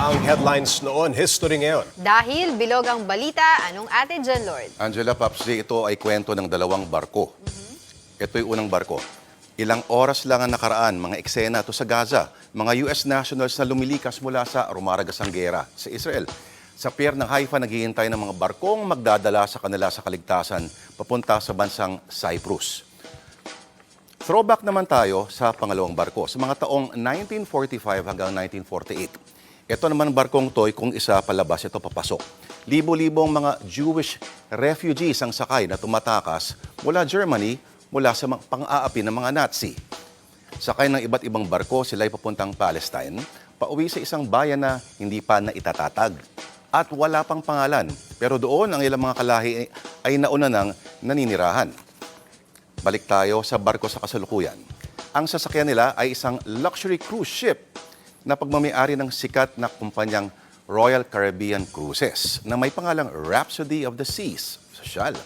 ang headlines noon, history ngayon. Dahil bilog ang balita, anong ate dyan, Lord? Angela Papsi, ito ay kwento ng dalawang barko. Ito yung unang barko. Ilang oras lang ang nakaraan, mga eksena to sa Gaza. Mga US nationals na lumilikas mula sa Rumaragas ang gera sa Israel. Sa pier ng Haifa, naghihintay ng mga barkong magdadala sa kanila sa kaligtasan papunta sa bansang Cyprus. Throwback naman tayo sa pangalawang barko sa mga taong 1945 hanggang 1948. Ito naman barkong toy kung isa palabas ito papasok. Libo-libong mga Jewish refugees ang sakay na tumatakas mula Germany mula sa pang-aapi ng mga Nazi. Sakay ng iba't ibang barko, sila ay papuntang Palestine, pauwi sa isang bayan na hindi pa na itatatag at wala pang pangalan. Pero doon ang ilang mga kalahi ay nauna ng naninirahan. Balik tayo sa barko sa kasalukuyan. Ang sasakyan nila ay isang luxury cruise ship na pagmamayari ng sikat na kumpanyang Royal Caribbean Cruises na may pangalang Rhapsody of the Seas. Sosyal.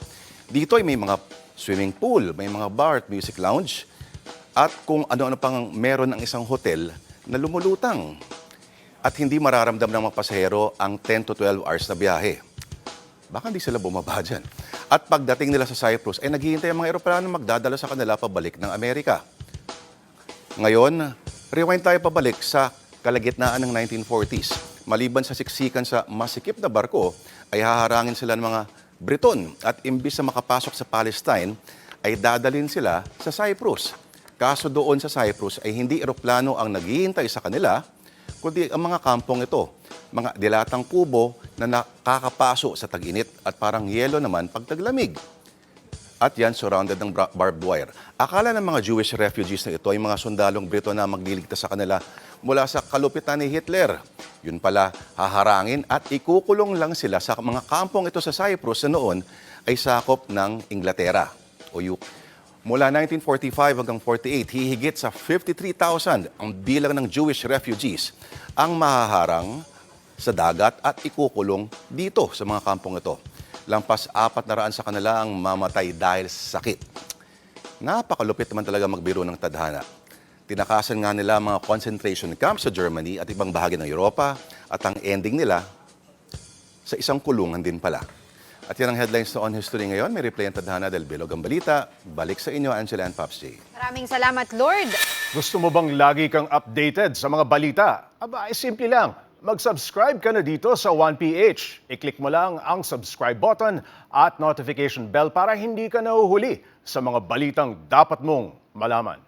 Dito ay may mga swimming pool, may mga bar at music lounge, at kung ano-ano pang meron ng isang hotel na lumulutang. At hindi mararamdam ng mga pasahero ang 10 to 12 hours na biyahe baka hindi sila bumaba dyan. At pagdating nila sa Cyprus, ay naghihintay ang mga eroplano magdadala sa kanila pabalik ng Amerika. Ngayon, rewind tayo pabalik sa kalagitnaan ng 1940s. Maliban sa siksikan sa masikip na barko, ay haharangin sila ng mga Briton at imbis na makapasok sa Palestine, ay dadalhin sila sa Cyprus. Kaso doon sa Cyprus ay hindi eroplano ang naghihintay sa kanila, kundi ang mga kampong ito, mga dilatang kubo na nakakapaso sa tag-init at parang yelo naman pag taglamig. At yan surrounded ng barbed wire. Akala ng mga Jewish refugees na ito ay mga sundalong Brito na magliligtas sa kanila mula sa kalupitan ni Hitler. Yun pala, haharangin at ikukulong lang sila sa mga kampong ito sa Cyprus na noon ay sakop ng Inglaterra o UK. Mula 1945 hanggang 48, hihigit sa 53,000 ang bilang ng Jewish refugees ang mahaharang sa dagat at ikukulong dito sa mga kampong ito. Lampas apat na raan sa kanila ang mamatay dahil sa sakit. Napakalupit naman talaga magbiro ng tadhana. Tinakasan nga nila mga concentration camps sa Germany at ibang bahagi ng Europa at ang ending nila sa isang kulungan din pala. At yan ang headlines sa On History ngayon. May replay ang tadhana del Bilog ang balita. Balik sa inyo, Angela and Pops J. Maraming salamat, Lord. Gusto mo bang lagi kang updated sa mga balita? Aba, ay simple lang. Mag-subscribe ka na dito sa 1PH. I-click mo lang ang subscribe button at notification bell para hindi ka nahuhuli sa mga balitang dapat mong malaman.